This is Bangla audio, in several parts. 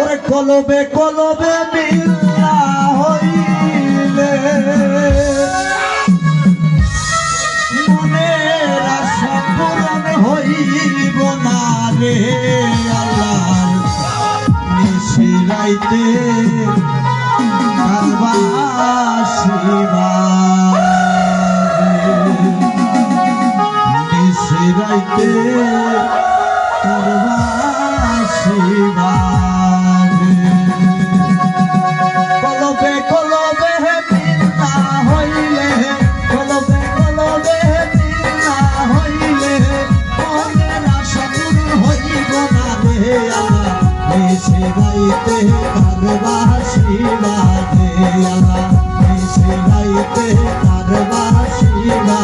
ওরে কলবে কলবে মিল্লা হইলে। মনের আশা পূরণ হইব না রে আল্লাহ নিশিরাইতে কারবাসিবা নিশিরাইতে কারবাসিবা गाइते करवा शिवा दे शिवा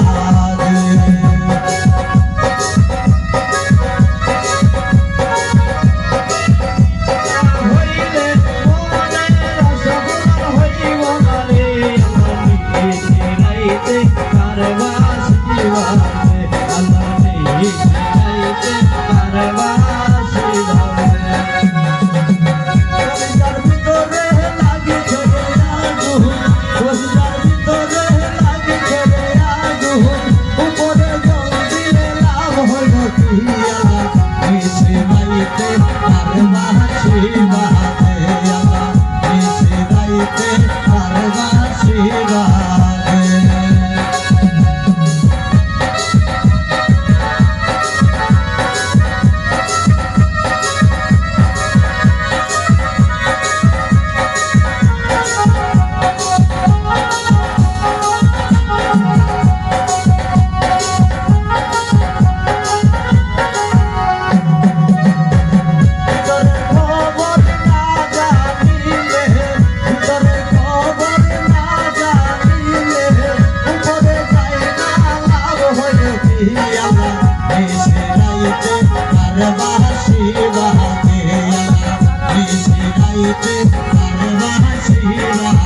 शिवा देया ऋषि शिवा